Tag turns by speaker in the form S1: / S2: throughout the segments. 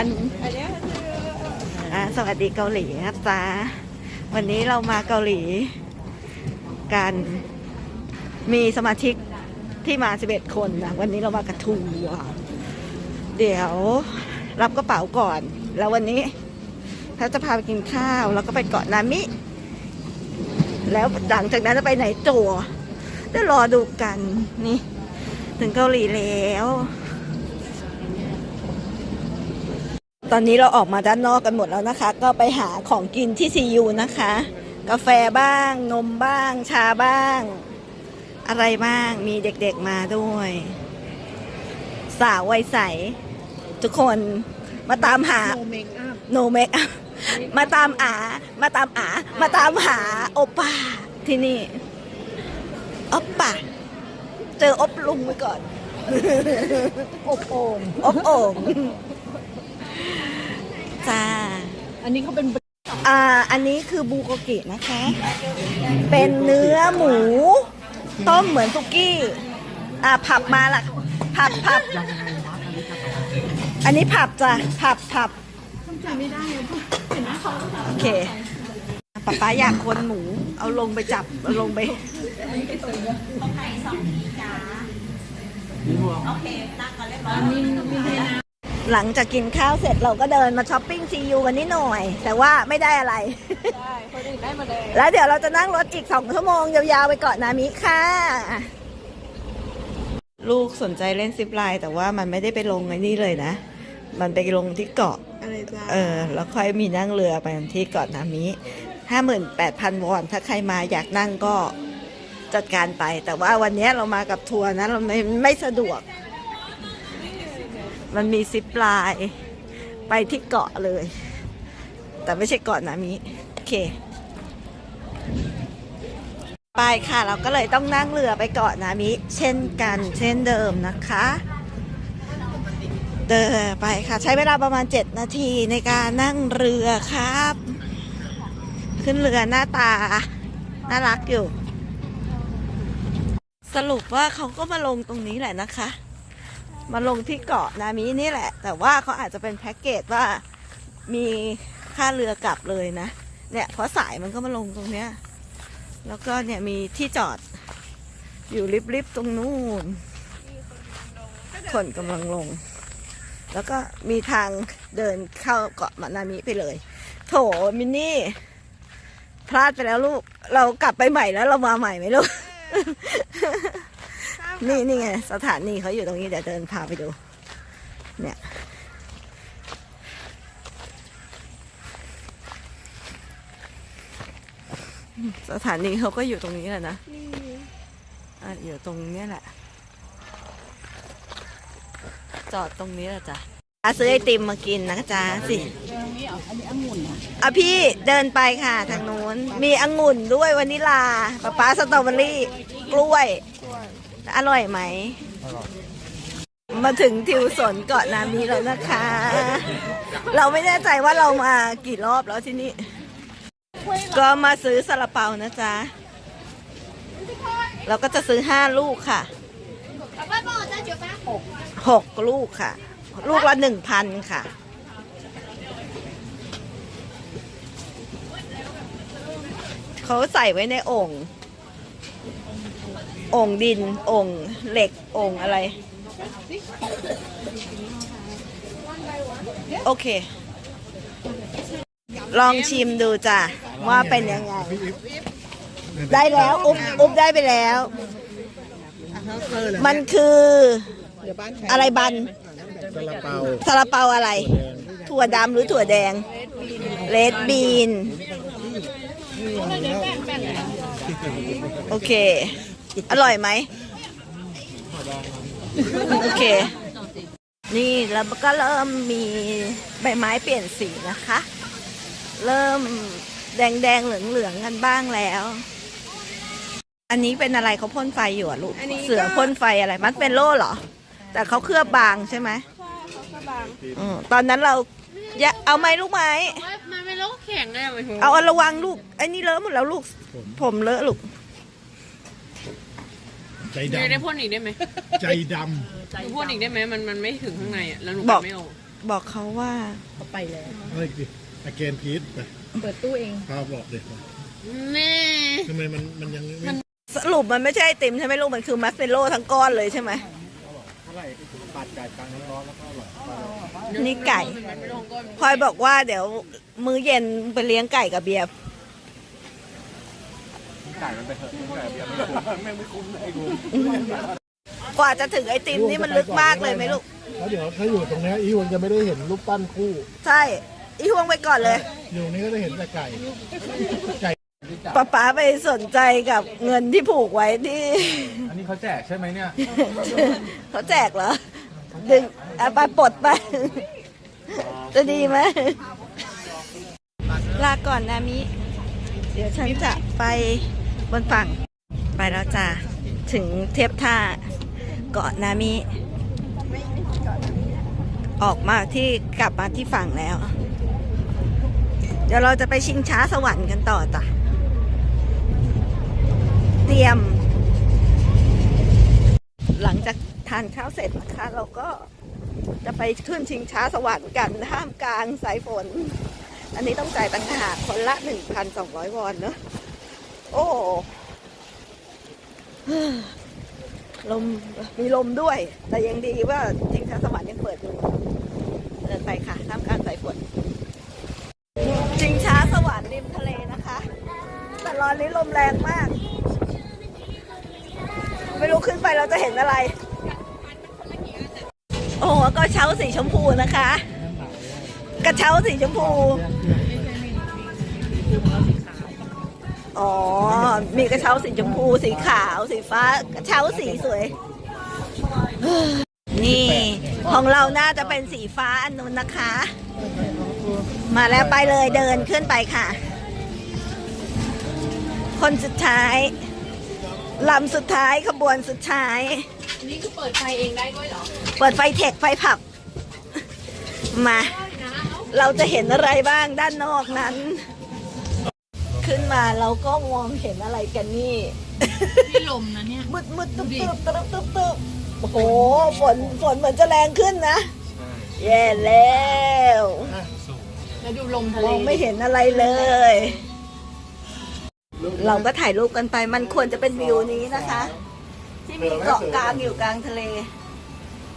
S1: อันอ่าสวัสดีเกาหลีนะจ๊ะวันนี้เรามาเกาหลี กันมีสมาชิกที่มา 11 คนนะวันนี้เรามากระทูอะเดี๋ยวรับกระเป๋าก่อน แล้ววันนี้ถ้าจะพาไปกินข้าว แล้วก็ไปเกาะนามิ แล้วหลังจากนั้นจะไปไหนตัวเดี๋ยวรอดูกันนี่ ถึงเกาหลีแล้ว ตอนนี้เราออกมาด้านนอกกันหมดแล้วนะคะ ก็ไปหาของกินที่ซียูนะคะ กาแฟบ้าง นมบ้าง ชาบ้าง อะไรบ้าง มีเด็กๆมาด้วย สาววัยใส ทุกคนมาตามหา
S2: โนเมคอัพ
S1: โนเมคมาตามอา มาตามอา มาตามหาโอป้าที่นี่โอป้าเจออบลุงไปก่อน
S2: อบโอ่ง
S1: อบโอ่ง จ้า
S2: อันนี้เขาเป็น
S1: อ่า อันนี้คือบูโกกินะคะ เป็นเนื้อหมู ต้มเหมือนสุกี้ อ่า ผับมาล่ะผับผับอันนี้ผับจ้ะ ผับผับ
S2: จำไม่ได้อะเห็นไหมเขา
S1: โอเคป๊าป๊าอยากคนหมู เอาลงไปจับ เอาลงไป หลังจากกินข้าวเสร็จเราก็เดินมาช้อปปิ้งซียูกันนิดหน่อย แต่ว่าไม่ได้อะไร
S2: ได้คนอื่นได้มาเลย
S1: แล้วเดี๋ยวเราจะนั่งรถอีกสองชั่วโมง ยาวๆไปเกาะนามิค่ะ ลูกสนใจเล่นซิปไลน์แต่ว่ามันไม่ได้ไปลงไอ้นี่เลยนะ มันไปลงที่เกาะ
S2: อะไรจ้า
S1: เออ แล้วค่อยมีนั่งเรือไปที่เกาะนามิห้าหมื่นแปดพันวอนถ้าใครมาอยากนั่งก็จัดการไป แต่ว่าวันนี้เรามากับทัวร์นะเราไม่ไม่สะดวก มันมีซิปลน์ไปที่เกาะเลย แต่ไม่ใช่เกาะนามิโอเค ไปค่ะเราก็เลยต้องนั่งเรือไปเกาะนามิ เช่นกันเช่นเดิมนะคะ เดินไปค่ะ ใช้เวลาประมาณ 7 นาทีในการนั่งเรือครับ ขึ้นเรือหน้าตา น่ารักอยู่ สรุปว่าเขาก็มาลงตรงนี้แหละนะคะ มาลงที่เกาะนามินี่แหละ แต่ว่าเขาอาจจะเป็นแพ็กเกจว่ามีค่าเรือกลับเลยนะ เนี่ยเพราะสายมันก็มาลงตรงเนี้ย แล้วก็เนี่ยมีที่จอด อยู่ริบๆตรงนู้นคนกำลังลง แล้วก็มีทางเดินเข้าเกาะมานามิไปเลย โถมินนี่ พลาดไปแล้วลูก เรากลับไปใหม่แล้วเรามาใหม่ไหมลูก นี่นี่ไงสถานีเขาอยู่ตรงนี้เดี๋ยวเดินพาไปดู เนี่ย สถานีเขาก็อยู่ตรงนี้แหละนะอะอยู่ตรงเนี้ยแหละ จอดตรงนี้แหละจ้ะอะซื้อไอติมมากินนะจ๊ะสิ
S2: ตรงนี้เหรออันนี้องุ่นอะ
S1: อะพี่เดินไปค่ะทางนู้น มีองุ่นด้วยวานิลาป๊าป๊าสตรอเบอรี่ กล้วย อร่อยไหม มาถึงทิวสนเกาะนามีแล้วนะคะ เราไม่แน่ใจว่าเรามากี่รอบแล้วที่นี่ ก็มาซื้อซาลาเปานะจ๊ะ เราก็จะซื้อห้าลูกค่ะหกลูกค่ะ ลูกละหนึ่งพันค่ะเขาใส่ไว้ในโอ่งโอ่งดินโอ่งเหล็กโอ่งอะไร โอเค ลองชิมดูจ้ะ ว่าเป็นยังไง ได้แล้ว อุบอุบได้ไปแล้ว มันคืออะไรบัน
S3: ซาลาเปา
S1: ซาลาเปาอะไร ถั่วดำหรือถั่วแดง เลดบีน โอเค อร่อยไหมโอเค นี่แล้วก็เริ่มมีใบไม้เปลี่ยนสีนะคะ เริ่มแดงแดงๆเหลืองเหลืองๆกันบ้างแล้ว อันนี้เป็นอะไรเขาพ่นไฟอยู่อะลูก เสือพ่นไฟอะไร มันเป็นโล่เหรอ แต่เขาเคลือบบางใช่ไหมอืมตอนนั้นเราอย่าเอาไหมลูกไหม
S2: มันเป็นโรคแข็งเลยอะมันหัว
S1: เอาระวังลูกไอ้นี่เลอะหมดแล้วลูก ผมเลอะลูก
S3: ใจ
S2: เดี๋ยวได้
S3: ดำ
S2: พ่นอีกได้ไหม
S3: ใจด
S2: หนูพ่นอีกได้ไหมมันมันไม่ถึงข้างในอะแล้วหนู
S1: บอก
S2: ไม่ออก
S1: บบอกเขาว่า
S2: เขาไปแล้ว
S3: อะไรอีกดิอเกนพีทไป
S2: เปิดตู้เอง
S3: พาบอกเด็กมา
S2: แม่
S3: ทำไมมันมันยังไม่
S1: สรุปมันไม่ใช่ไอติมใช่ไหมลูก มันคือมัสเมลโล่ทั้งก้อนเลยใช่ไหม
S3: เท่าไหร่ปาดไก่กลางน้ำร้อนแล้วก็อร่อย
S1: นี่ไก่
S2: มันไม่ลงก้น
S1: พลอยบอกว่าเดี๋ยวมื้อเย็นไปเลี้ยงไก่กับเบียร์
S3: ไก่มันไปเถอะไก่เบียร์ไม่คุ้มไม่คุ้มไอ้กู
S1: กว่าจะถึงไอติมนี่มันลึกมากเลยไหมลูก
S3: แล้วเดี๋ยวถ้าอยู่ตรงนี้อีวันจะไม่ได้เห็นรูปปั้นคู่
S1: ใช่ อีห่วงไปก่อนเลย
S3: อยู่ตรงนี้ก็ได้เห็นแต่ไก่ไก่
S1: ป๊าป๊าไปสนใจกับเงินที่ผูกไว้ที่
S4: อันนี้เขาแจกใช่ไหมเนี่ย
S1: เขาแจกเหรอ ดึงเอาไปปลดไป จะดีไหมลาก่อนนามิ เดี๋ยวฉันจะไป บนฝั่ง ไปแล้วจ้ะถึงเทียบท่าเกาะนามิ ออกมาที่กลับมาที่ฝั่งแล้ว เดี๋ยวเราจะไปชิงช้าสวรรค์กันต่อจ้ะ เตรียม หลังจากทานข้าวเสร็จนะคะเราก็จะไปขึ้นชิงช้าสวรรค์กันท่ามกลางสายฝน อันนี้ต้องจ่ายต่างหากคนละ 1,200 วอนเนอะ โอ้ลมมีลมด้วย แต่ยังดีว่าชิงช้าสวรรค์ยังเปิดอยู่เดินไปค่ะท่ามกลางสายฝนชิงช้าสวรรค์ริมทะเลนะคะ แต่ร้อนนี้ลมแรงมาก ไม่รู้ขึ้นไปเราจะเห็นอะไร โอ้ก็เช้าสีชมพูนะคะ กระเช้าสีชมพู อ๋อ มีกระเช้าสีชมพู สีขาว สีฟ้า กระเช้าสีสวย นี่ ของเราน่าจะเป็นสีฟ้าอันนู้นนะคะ มาแล้วไปเลยเดินขึ้นไปค่ะ คนสุดท้ายลำสุดท้ายขบวนสุดท้าย
S2: อันนี้คือเปิดไฟเองได้ด้วยเหรอ
S1: เปิดไฟเทคไฟผับ มา เราจะเห็นอะไรบ้างด้านนอกนั้น ขึ้นมาเราก็มองเห็นอะไรกันนี่
S2: พี่ลมนะเนี่ย
S1: มืดมืดตึ๊บตึ๊บตึ๊บตึ๊บตึ๊บโอ้โหฝนฝนเหมือนจะแรงขึ้นนะแย่แล้ว
S2: แล้วดูลมทะ
S1: ม
S2: เล
S1: องไม่เห็นอะไรเลย เราก็ถ่ายรูปกันไปมันควรจะเป็นวิวนี้นะคะ ที่มีเกาะกลางอยู่กลางทะเล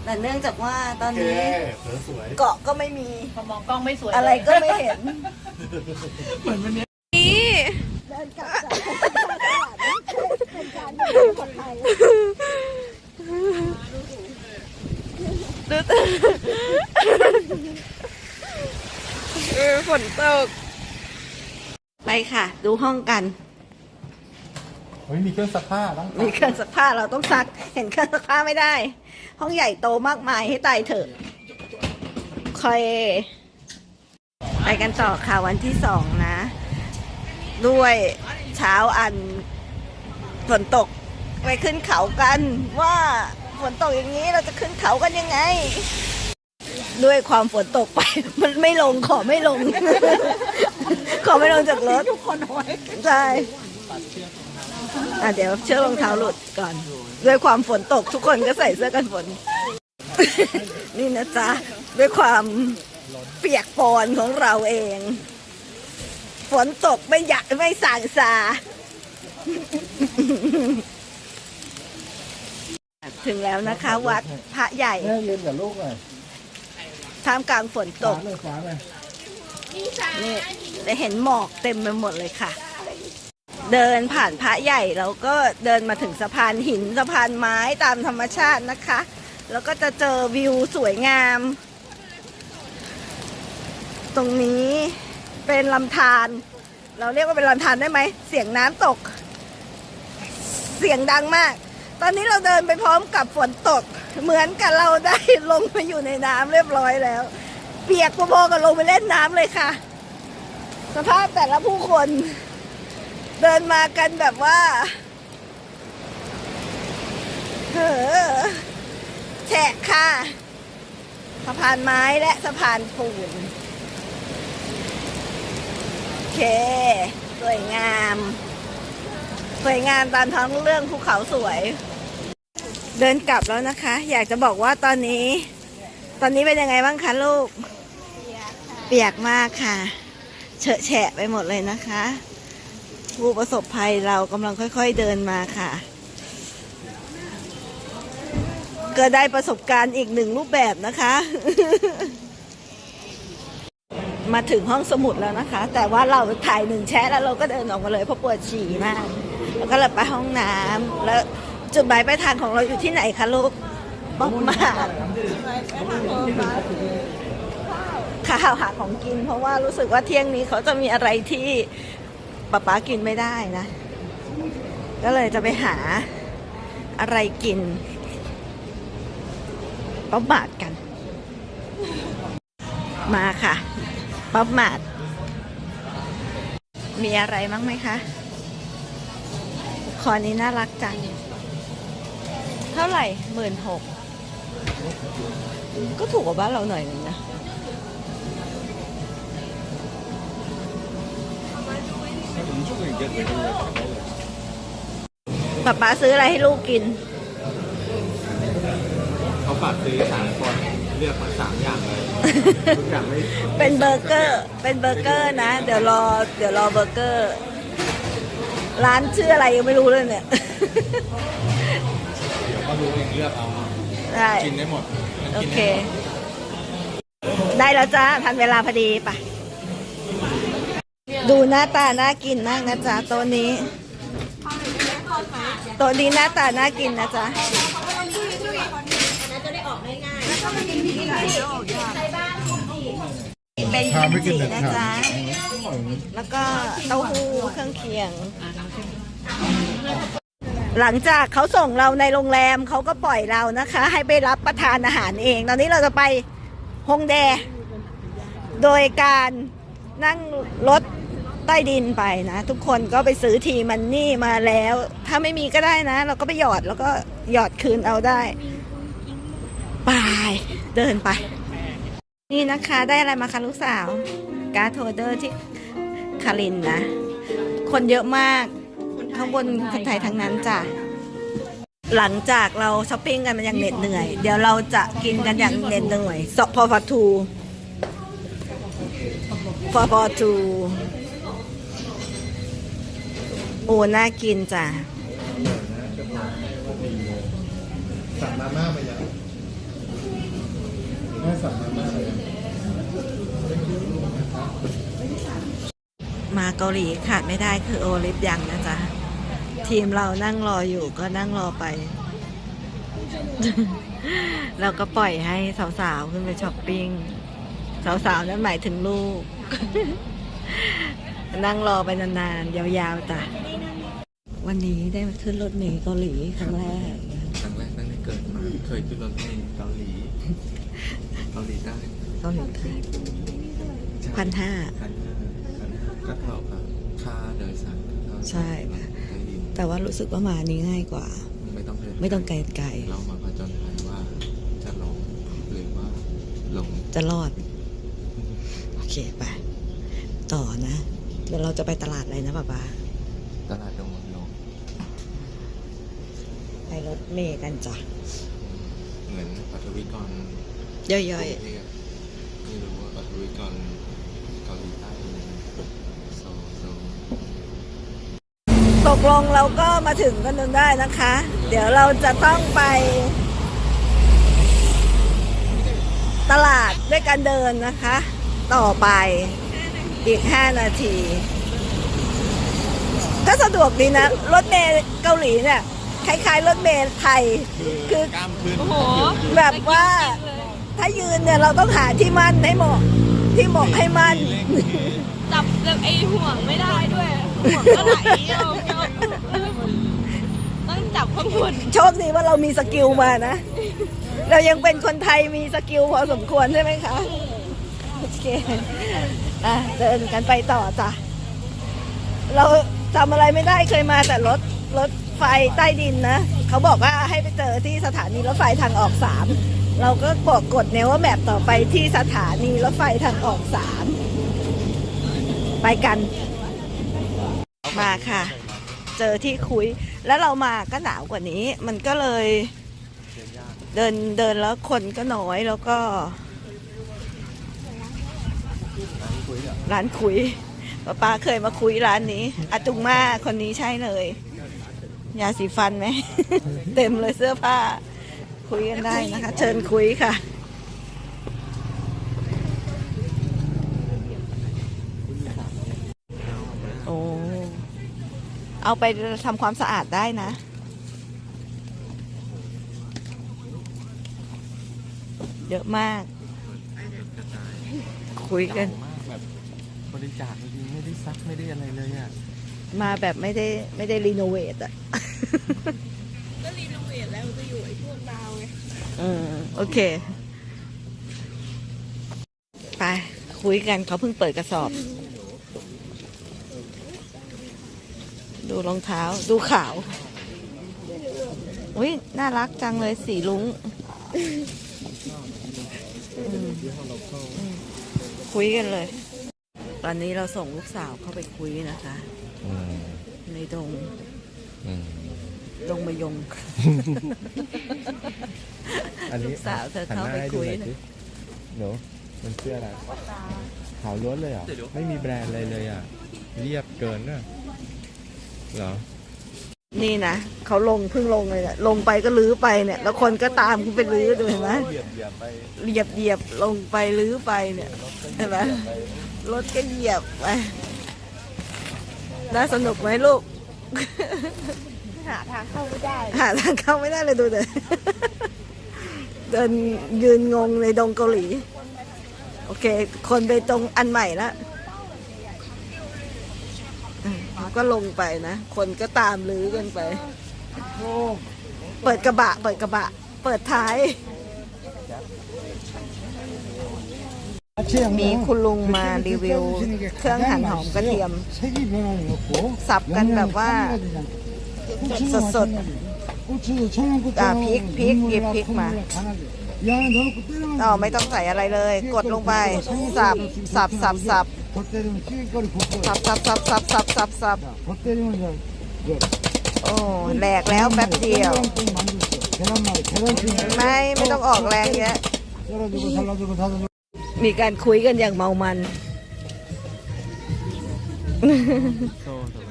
S1: แต่เนื่องจากว่าตอน
S3: โอเค
S1: นี้
S3: เสือสวย
S1: เกาะก็ไม่มี
S2: พอมองกล้องไม่สวย
S1: อะไรก็ไม่เห็น
S2: เหมือนวันนี้
S1: นี่ ดูตเออฝนตก ไปค่ะ ดูห้องกัน
S4: เฮ้ยมีเครื่องซักผ้าต้อง
S1: มีเครื่องซักผ้าเราต้องซัก เห็นเครื่องซักผ้าไม่ได้ ห้องใหญ่โตมากมายให้ตายเถอะคอย ไปกันต่อค่ะวันที่สองนะ ด้วยเช้าอันฝนตกไปขึ้นเขากัน ว่าฝนตกอย่างนี้เราจะขึ้นเขากันยังไง ด้วยความฝนตกไป มันไม่ลงขอไม่ลง ขอไม่ลงจากรถทุกคนไว้ใช่อะเดี๋ยวเชือกรองเท้าหลุดก่อน ด้วยความฝนตกทุกคนก็ใส่เสื้อกันฝน นี่นะจ๊ะ ด้วยความเปียกปอนของเราเอง ฝนตกไม่อยากไม่สั่งซาถึงแล้วนะคะ วัดพระใหญ่
S3: แม่เรียนกับลูกหน่อย
S1: ท่ามกลางฝนต
S3: ฟ้ากเลยฟ้าเลย
S1: นี่ได้เห็นหมอกเต็มไปหมดเลยค่ะ เดินผ่านพระใหญ่แล้วก็เดินมาถึงสะพานหินสะพานไม้ตามธรรมชาตินะคะ แล้วก็จะเจอวิวสวยงาม ตรงนี้ เป็นลำธารเราเรียกว่าเป็นลำธารได้ไหม เสียงน้ำตก เสียงดังมาก ตอนนี้เราเดินไปพร้อมกับฝนตก เหมือนกับเราได้ลงไปอยู่ในน้ำเรียบร้อยแล้ว เปียกพอๆกับลงไปเล่นน้ำเลยค่ะ สภาพแต่ละผู้คน เดินมากันแบบว่าเฮ้อแฉะค่ะสะพานไม้และสะพานปูน เค สวยงาม สวยงามตามท้องเรื่องภูเขาสวย เดินกลับแล้วนะคะ อยากจะบอกว่าตอนนี้ ตอนนี้เป็นยังไงบ้างคะลูก เปียกมากค่ะ เฉอะแฉะไปหมดเลยนะคะผู้ประสบภัยเรากำลังค่อย ๆเดินมาค่ะ ก็ได้ประสบการณ์อีกหนึ่งรูปแบบนะคะ มาถึงห้องสมุดแล้วนะคะ แต่ว่าเราถ่ายหนึ่งแชะแล้วเราก็เดินออกมาเลยเพราะปวดฉี่มาก แล้วก็เลยไปห้องน้ำแล้วจุดหมายปลายทางของเราอยู่ที่ไหนคะลูกบ้องมาข้าวหาของกิน เพราะว่ารู้สึกว่าเที่ยงนี้เขาจะมีอะไรที่ป๊าป๊ากินไม่ได้นะ ก็เลยจะไปหาอะไรกินป๊อปมาดกัน มาค่ะ ป๊อปมาดมีอะไรมั้งไหมคะ คอนี้น่ารักจัง เท่าไหร่หมื่นหก ก็ถูกกว่าบ้านเราหน่อยนึงนะ ป๊าป๊าซื้ออะไรให้ลูกกิน
S4: เขาฝากซื้อสามคนเลือกมาส อย่างเลยทุกอย่างไม่
S1: เป็นเบอร์เกอร์ เป็นเบอร์เกอร์นะ เดี๋ยวรอ เดี๋ยวรอเบอร์เกอร์ ร้านชื่ออะไรยังไม่รู้เลยเนี่ย
S4: เดี๋ยวก็รู้เองเลือกเอา
S1: ได้
S4: กินได้หมดมัน
S1: โอ
S4: กิน
S1: เค
S4: ได้หมด
S1: ได้แล้วจ้าทันเวลาพอดีไปดูหน้าตาน่ากินมากนะจ๊ะโต๊ะนี้โต๊ะนี้หน้าตาน่ากินนะจ๊ะ เป็นกิมจินะจ๊ะแล้วก็เต้าหู้เครื่องเคียง หลังจากเขาส่งเราในโรงแรมเขาก็ปล่อยเรานะคะ ให้ไปรับประทานอาหารเอง ตอนนี้เราจะไปฮงแด โดยการนั่งรถใต้ดินไปนะ ทุกคนก็ไปซื้อทีมันนี่มาแล้ว ถ้าไม่มีก็ได้นะ เราก็ไปหยอดแล้วก็หยอดคืนเอาได้ ไป เดินไป นี่นะคะได้อะไรมาคะลูกสาว การ์ดโฮเดอร์ที่คารินนะ คนเยอะมากข้างบนคนไทยทั้งนั้นจ้ะ หลังจากเราช้อปปิ้งกันมันยังเหน็ดเหนื่อย เดี๋ยวเราจะกินกันอย่างเหน็ดเหนื่อยสพอฟทูฟอฟทูโอ้น่ากินจ้ะ
S3: สั่งมาม่าไปยัง แม่สั่งมาม่าไปยัง
S1: มาเกาหลีขาดไม่ได้คือโอลิฟยังนะจ๊ะ ทีมเรานั่งรออยู่ก็นั่งรอไป เราก็ปล่อยให้สาวๆ ขึ้นไปช้อปปิ้ง สาวๆ นั้นหมายถึงลูก นั่งรอไปนานๆ ยาวๆจ้ะ วันนี้ได้มาขึ้นรถเมล์เกาหลีครั้งแรก
S4: ครั้งแรกตั้งแต่เกิดมาเคยขึ้นรถเมล์เกาหลี เกาหลีใต้
S1: เกาหลีใต้พันห้า
S4: พันห้าพันห้าก็เท่ากับค่าโดยสารเท่ากับ
S1: ใช่
S4: รถใต้ดิน
S1: แต่ว่ารู้สึกว่ามานี้ง่ายกว่า
S4: ไม่ต้องเดิน
S1: ไม่ต้องไกลไกล
S4: เรามาผจญภัยว่าจะลงหรือว่าลง
S1: จะรอด โอเคไป ต่อนะ เดี๋ยวเราจะไปตลาดอะไรนะป๊าป๊า
S4: ตลาดดงลง
S1: ไปรถเมล์กันจ้ะ
S4: เหมือนปัทวิกร
S1: ย่อย
S4: กรุงเทพไม่รู้ว่าปัทวิกรเกาหลีใต้เป็นยังไงโซโซ
S1: ๆตกลงเราก็มาถึงกันจนได้นะคะ เดี๋ยวเราจะต้องไปตลาดด้วยการเดินนะคะ ต่อไปอีก 5 นาที ก็สะดวกดีนะ รถเมล์เกาหลีเนี่ย คล้ายๆ รถเมล์ไทย คือ
S4: กล้ามขึ้น
S2: โอ้โห
S1: แบบว่า ถ้ายืนเนี่ยเราต้องหาที่มั่นให้เหมาะที่เหมาะให้มั่น
S2: จับแบบไอ้ห่วงไม่ได้ด้วยห่วงก็ไหลเอาต้องจับข้างบน
S1: โชคดีว่าเรามีสกิลมานะ เรายังเป็นคนไทยมีสกิลพอสมควรใช่ไหมคะโอเคอะเดินกันไปต่อจ้ะเราจำอะไรไม่ได้เคยมาแต่รถรถไฟใต้ดินนะ เขาบอกว่าให้ไปเจอที่สถานีรถไฟทางออกสาม เราก็บอกดเนว่าแมปต่อไปที่สถานีรถไฟทางออกสามไปกัน มาค่ะ เจอที่คุย แล้วเรามาก็หนาวกว่านี้ มันก็เลยเดินเดินแล้วคนก็น้อยแล้วก็ร้านคุยป้าป้าเคยมาคุยร้านนี้อาจุงมาคนนี้ใช่เลย ยาสีฟันไหม เต็มเลยเสื้อผ้า คุยกันได้นะคะ เชิญคุยค่ะโอ้เอาไปทำความสะอาดได้นะเยอะมาก คุยกัน
S4: เก่ามากแบบบริจาคจริงๆไม่ได้ซักไม่ได้อะไรเลยอะ
S1: มาแบบไม่ได้ไม่ได้รีโนเวทอะ
S2: ก็รีโนเวท แล้วจะอยู่ไอ้พวกดาวไง
S1: อืมโอเค ไป คุยกันเขาเพิ่งเปิดกระสอบ ดูรองเท้า ดูขาว อุ้ยน่ารักจังเลยสีลุงอืมอืมคุยกันเลย ตอนนี้เราส่งลูกสาวเข้าไปคุยนะคะ
S4: อืม
S1: ในดง
S4: อืม
S1: ดงมะยง
S4: อันนี้
S1: ลูกสาวเธอ
S4: หัน
S1: เข้า
S4: หน้
S1: ไป
S4: ให้
S1: คุ
S4: ดู
S1: ย
S4: หน่อ
S1: นะ
S4: สิหนูมันเสื้ออะไรขาวล้วนเลยเหรอไม่มีแบรนด์อะไรเลยอะ เรียบเกินน่ะเหรอ
S1: นี่นะเขาลงเพิ่งลงเลยเนี่ยลงไปก็ลื้อไปเนี่ย แล้วคนก็ตามคุณไปลื้อดูเห็นไหม
S4: เหยียบเหยียบไป
S1: เหยียบเหยียบลงไปลื้อไปเนี่ยเห็นไหมรถก็เหยียบไปน่าสนุกไหมลูก
S2: หาทางเข้าไม่ได้
S1: หาทางเข้าไม่ได้เลยดูเดินเดินยืนงงในดงเกาหลี โอเค คนไปตรงอันใหม่ละก็ลงไปนะ คนก็ตามลื้อกันไป เปิดกระบะ เปิดกระบะ เปิดท้าย มีคุณลุงมารีวิว เครื่องหั่นหอมกระเทียม
S5: สับกันแบบว่า สดสด
S1: อาพริกพ
S5: ริกหยิบพริกมา
S1: อ๋อไม่ต้องใส่อะไรเลย กดลงไปสับสับสับสับสับสับสับสับสับสับสับโอ้แหลกแล้วแป๊บเดียวไม่ไม่ต้องออกแรงเยอะมีการคุยกันอย่างเมามัน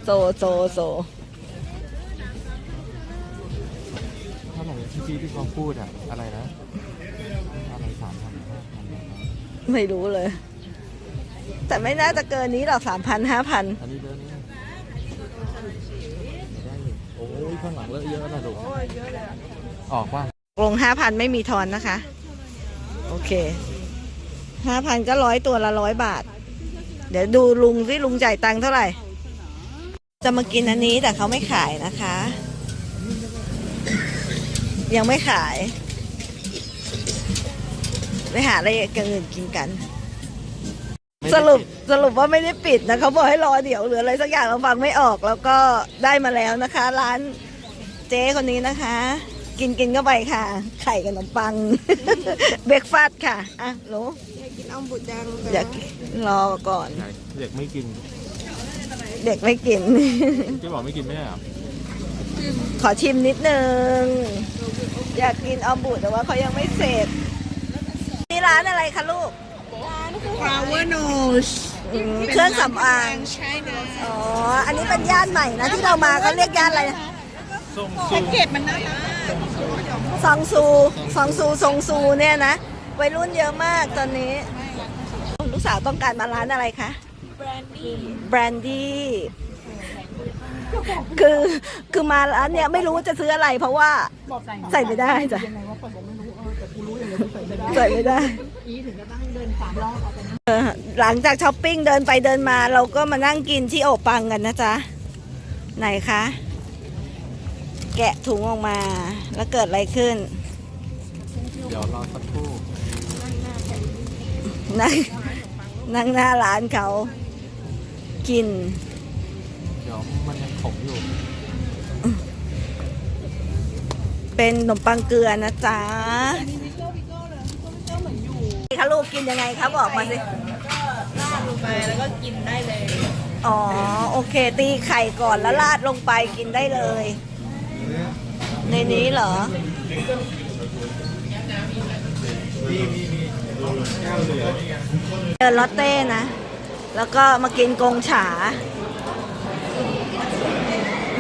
S4: โซ
S1: โซ โซ
S4: ท่าไหร่ที่พี่ที่เขาพูดอะอะไรนะ อะไรสามพันห้าพัน
S1: ไม่รู้เลย แต่ไม่น่าจะเกินนี้หรอกสามพันห้าพัน
S4: อันนี้เดินนี่ได้อยู่โอ้ยข้างหลังเลอะเยอะนะลูกออกว่า
S1: ลงห้าพันไม่มีทอนนะคะ โอเคห้าพันก็ร้อยตัวละร้อยบาท เดี๋ยวดูลุงสิลุงจ่ายตังค์เท่าไหร่ จะมากินอันนี้แต่เขาไม่ขายนะคะ ยังไม่ขาย ไปหาอะไรกันอื่นกินกัน สรุปสรุปว่าไม่ได้ปิดนะเขาบอกให้รอเดี๋ยวหรืออะไรสักอย่างเราฟังไม่ออก แล้วก็ได้มาแล้วนะคะ ร้านเจ๊คนนี้นะคะ กินกินเข้าไปค่ะ ไข่กับขนมปัง เบรกฟาสต์ค่ะ อะหนู
S2: อยากกินอ้อมบุจัง
S1: อยากรอก่อน
S4: เด็กไม่กิน
S1: เด็กไม่กิน
S4: พี่บอกไม่กินไม่ใช่เหรอ
S1: ขอชิมนิดนึง อยากกินออมบุแต่ว่าเขายังไม่เสร็จนี่ร้านอะไรคะลูก
S2: ฟลาวเวอร์โนช
S1: อืมเครื่องสำอาง
S2: ใช่นะ
S1: อ๋อ อันนี้เป็นย่านใหม่นะที่เรามาเขาเรียกย่านอะไรนะ
S2: แพ็กเกจมันน่ารัก
S1: ซองซูซองซูซองซูเนี่ยนะ วัยรุ่นเยอะมากตอนนี้ ลูกสาวต้องการมาร้านอะไรคะ
S2: แบรนดี้
S1: แบรนดี้ คือคือมาร้านเนี่ยไม่รู้จะซื้ออะไร เพราะว่าใส่ไม่ได้จ้ะใส่ไม่ได้เออหลังจากช้อปปิ้งเดินไปเดินมา เราก็มานั่งกินที่โอปังกันนะจ๊ะไหนคะแกะถุงออกมาแล้วเกิดอะไรขึ้น
S4: เดี๋ยวรอสักครู่
S1: นั่งนั่งหน้าร้านเขากิน
S4: เดี๋ยว มันยังขมอยู่
S1: เป็นขนมปังเกลือนะจ๊ะคะลูกกินยังไงคะบอกมาสิ
S2: ราดลงไปแล้วก็กินได้เลย
S1: อ๋อ โอเค ตีไข่ก่อนแล้วราดลงไปกินได้เลย ในนี้เหรอเดินลอตเต้นะ แล้วก็มากินกงฉา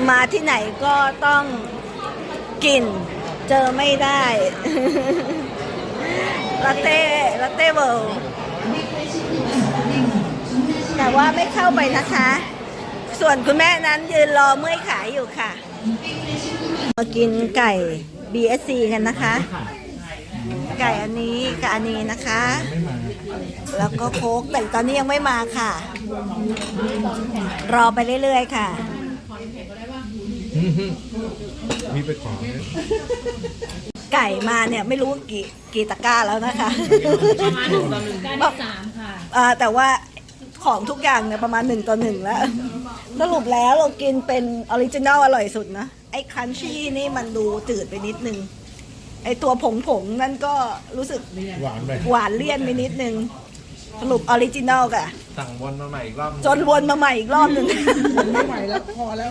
S1: มาที่ไหนก็ต้องกิน เจอไม่ได้ลาเต้ลาเต้เวิลด์แต่ว่าไม่เข้าไปนะคะ ส่วนคุณแม่นั้นยืนรอเมื่อยขายอยู่ค่ะ มากินไก่ BSC กันนะคะ ไก่อันนี้กับอันนี้นะคะ แล้วก็โค้กแต่ตอนนี้ยังไม่มาค่ะ รอไปเรื่อยๆค่ะ
S4: มีไปขอเนี่ย
S1: ไก่มาเนี่ยไม่รู้กี่กี่ตะกร้าแล้วนะคะ
S2: ประมาณหนึ่งต่อหนึ่งการที่สามค่ะ
S1: อ่าแต่ว่าของทุกอย่างเนี่ยประมาณหนึ่งต่อหนึ่งแล้ว สรุปแล้วเรากินเป็นออริจินัลอร่อยสุดนะ ไอ้คันชี่นี่มันดูจืดไปนิดนึง ไอ้ตัวผงผงๆนั่นก็รู้สึก
S4: หวานไป
S1: หวานเลี่ยนไปนิดนึง สรุปออริจินัลค่ะ
S3: สั่งวนมาใหม่อีกรอบ
S1: จนวนมาใหม่อีกรอบหนึ่ง ไม่ไหวแล้วพอแล้ว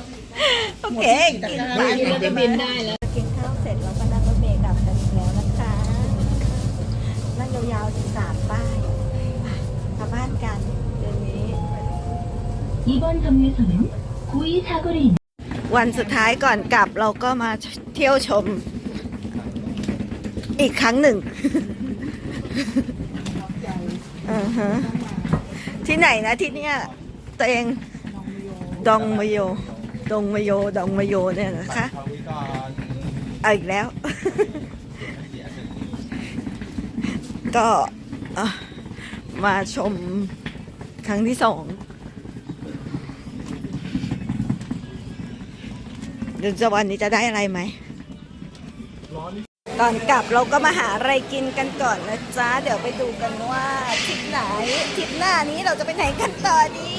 S1: โอเคกินไป
S2: กิวก็บินได้แล้ว
S1: กินข้าวเสร็จเราก็นั่งรถเมล์กลับกันแล้วนะคะนั่งยาวๆถึงสามป้ายมาบ้านกันเดือนนี้
S6: อีบอนทำยืถึงคุยทากริน
S1: วันสุดท้ายก่อนกลับเราก็มาเที่ยวชม อีกครั้งหนึ่งที่ไหนนะที่เนี้ยตัวเองดองมโย ดงมะโยดองมะโยเนี่ยนะคะเอาอีกแล้ว ก็เอ่อมาชมครั้งที่สองเดี๋ยวจะวันนี้จะได้อะไรไหม ตอนกลับเราก็มาหาอะไรกินกันก่อนนะจ๊ะ เดี๋ยวไปดูกันว่าทริปไหนทริปหน้านี้เราจะไปไหนกันต่อดี